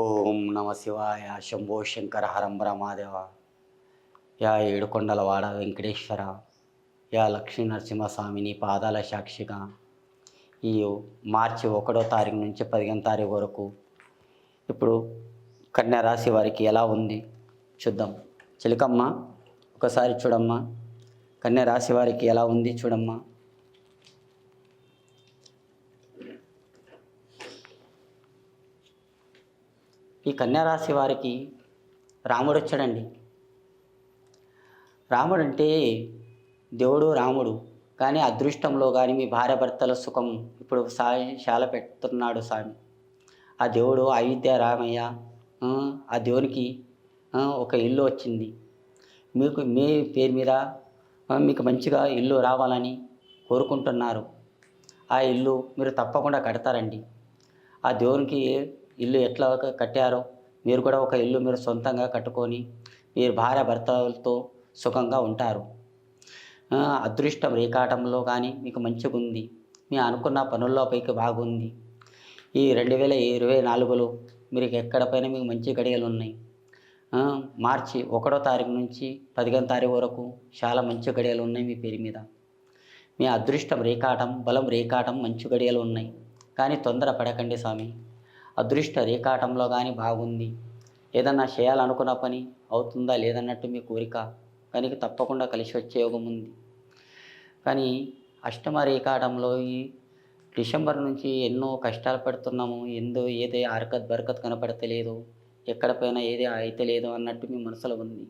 ఓం నమ శివాయ శంభో శంకర హరంబర మాదేవ యా ఏడుకొండల వాడ వెంకటేశ్వర యా లక్ష్మీ నరసింహస్వామి నీ పాదాల సాక్షిగా. ఈ మార్చి ఒకటో తారీఖు నుంచి పదిహేను తారీఖు వరకు ఇప్పుడు కన్యా రాశి వారికి ఎలా ఉంది? చూద్దాం. చిలకమ్మ ఒకసారి చూడమ్మా. కన్యా రాశి వారికి ఎలా ఉంది? చూడమ్మా. ఈ కన్యా రాశి వారికి రాముడు వచ్చాడండి రాముడు అంటే దేవుడు రాముడు కానీ అదృష్టంలో కానీ మీ భార్య భర్తల సుఖం ఇప్పుడు సాయి శాల పెడుతున్నాడు స్వామి ఆ దేవుడు అయోధ్య రామయ్య ఆ, దేవునికి ఒక ఇల్లు వచ్చింది. మీకు మీ పేరు మీద మీకు మంచిగా ఇల్లు రావాలని కోరుకుంటున్నారు. ఆ ఇల్లు మీరు తప్పకుండా కడతారండి. ఆ దేవునికి ఇల్లు ఎట్లా కట్టారో మీరు కూడా ఒక ఇల్లు మీరు సొంతంగా కట్టుకొని మీరు భార్య భర్తలతో సుఖంగా ఉంటారు. అదృష్టం రేకాటంలో కానీ మీకు మంచిగా ఉంది మీ అనుకున్న పనుల్లో పైకి బాగుంది. ఈ రెండు వేల ఇరవై నాలుగులో మీరు ఎక్కడ పైన మీకు మంచి గడియలు ఉన్నాయి. మార్చి ఒకటో తారీఖు నుంచి పదిహేను తారీఖు వరకు చాలా మంచి గడియలు ఉన్నాయి మీ పేరు మీద. మీ అదృష్టం రేకాటం బలం రేకాటం మంచి గడియలు ఉన్నాయి. కానీ తొందర పడకండి స్వామి. అదృష్ట రేకాటంలో కానీ బాగుంది. ఏదన్నా చేయాలనుకున్న పని అవుతుందా లేదన్నట్టు మీ కోరిక కానీ తప్పకుండా కలిసి వచ్చే యోగం ఉంది. కానీ అష్టమ రేకాటంలో ఈ డిసెంబర్ నుంచి ఎన్నో కష్టాలు పడుతున్నాము. ఎందో ఏది అరకత్ బరకత్ కనపడతలేదు. ఎక్కడ పోయినా ఏది అయితే లేదు అన్నట్టు మీ మనసులో ఉంది.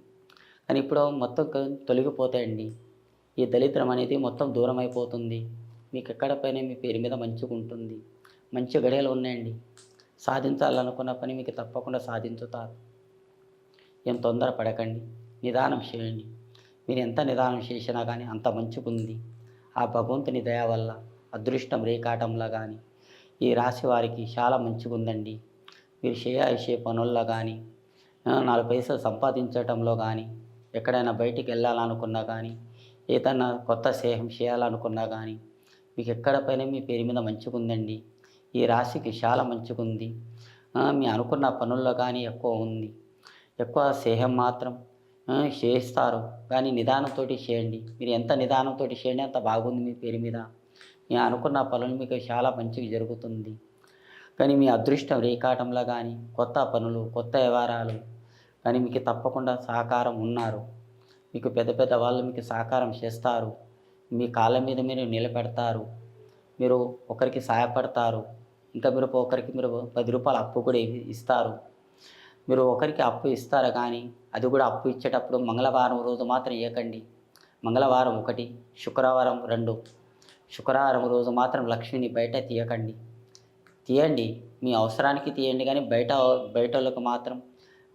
కానీ ఇప్పుడు మొత్తం తొలగిపోతాయండి. ఈ దళిద్రం అనేది మొత్తం దూరం అయిపోతుంది మీకు ఎక్కడ పైన మీ పేరు మీద మంచిగా ఉంటుంది మంచి గడియలు ఉన్నాయండి. సాధించాలనుకున్న పని మీకు తప్పకుండా సాధించుతారు. ఏం తొందర పడకండి నిదానం చేయండి. మీరు ఎంత నిదానం చేసినా కానీ అంత మంచిగుంది ఆ భగవంతుని దయ వల్ల అదృష్టం రేకాటంలో కానీ ఈ రాశి వారికి చాలా మంచిగుందండి మీరు చేయాల్సే పనుల్లో కానీ నాలుగు పైసలు సంపాదించటంలో కానీ ఎక్కడైనా బయటికి వెళ్ళాలనుకున్నా కానీ ఏదైనా కొత్త స్నేహం చేయాలనుకున్నా కానీ మీకు ఎక్కడ పైన మీ పేరు మీద మంచిగుందండి ఈ రాశికి చాలా మంచిగుంది. మీ అనుకున్న పనుల్లో కానీ ఎక్కువ ఉంది. ఎక్కువ స్నేహం మాత్రం చేస్తారు. కానీ నిదానంతో చేయండి. మీరు ఎంత నిదానంతో చేయండి అంత బాగుంది మీ పేరు మీద. మీ అనుకున్న పనులు మీకు చాలా మంచిగా జరుగుతుంది. కానీ మీ అదృష్టం రేకాటంలో కానీ కొత్త పనులు కొత్త వ్యవహారాలు కానీ మీకు తప్పకుండా సహకారం ఉన్నారు. మీకు పెద్ద పెద్ద వాళ్ళు మీకు సహకారం చేస్తారు. మీ కాళ్ళ మీద మీరు నిలబెడతారు. మీరు ఒకరికి సహాయపడతారు. ఇంకా మీరు ఒకరికి మీరు పది రూపాయల అప్పు కూడా ఇస్తారు. మీరు ఒకరికి అప్పు ఇస్తారు కానీ అది కూడా అప్పు ఇచ్చేటప్పుడు మంగళవారం రోజు మాత్రం ఇవ్వకండి మంగళవారం ఒకటి శుక్రవారం రెండు. శుక్రవారం రోజు మాత్రం లక్ష్మిని బయట తీయకండి. తీయండి. మీ అవసరానికి తీయండి కానీ బయట బయట వాళ్ళకు మాత్రం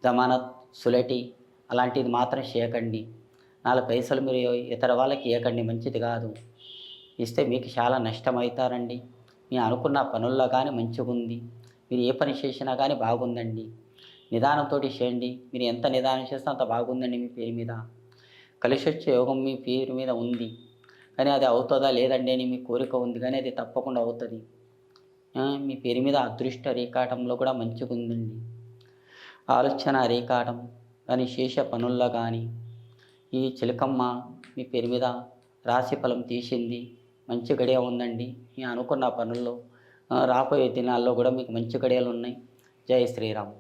జమానత్ సులటి అలాంటిది మాత్రం చేయకండి. నాలుగు పైసలు మీరు ఇతర వాళ్ళకి ఇవ్వకండి మంచిది కాదు. ఇస్తే మీకు చాలా నష్టం అవుతారండి. మీ అనుకున్న పనుల్లో కానీ మంచిగా ఉంది. మీరు ఏ పని చేసినా కానీ బాగుందండి. నిదానంతో చేయండి. మీరు ఎంత నిదానం చేస్తే అంత బాగుందండి మీ పేరు మీద. కలిసి వచ్చే యోగం మీ పేరు మీద ఉంది. కానీ అది అవుతుందా లేదండి అని మీ కోరిక ఉంది. కానీ అది తప్పకుండా అవుతుంది. మీ పేరు మీద అదృష్ట రేఖాటంలో కూడా మంచిగా ఉందండి. ఆలోచన రేఖాటం కానీ శేష పనుల్లో కానీ ఈ చిలకమ్మ మీ పేరు మీద రాశి ఫలం తీసింది. మంచి గడియ ఉందండి. నేను అనుకున్న పనుల్లో రాబోయే దినాల్లో కూడా మీకు మంచి గడియలు ఉన్నాయి. జై శ్రీరామ్.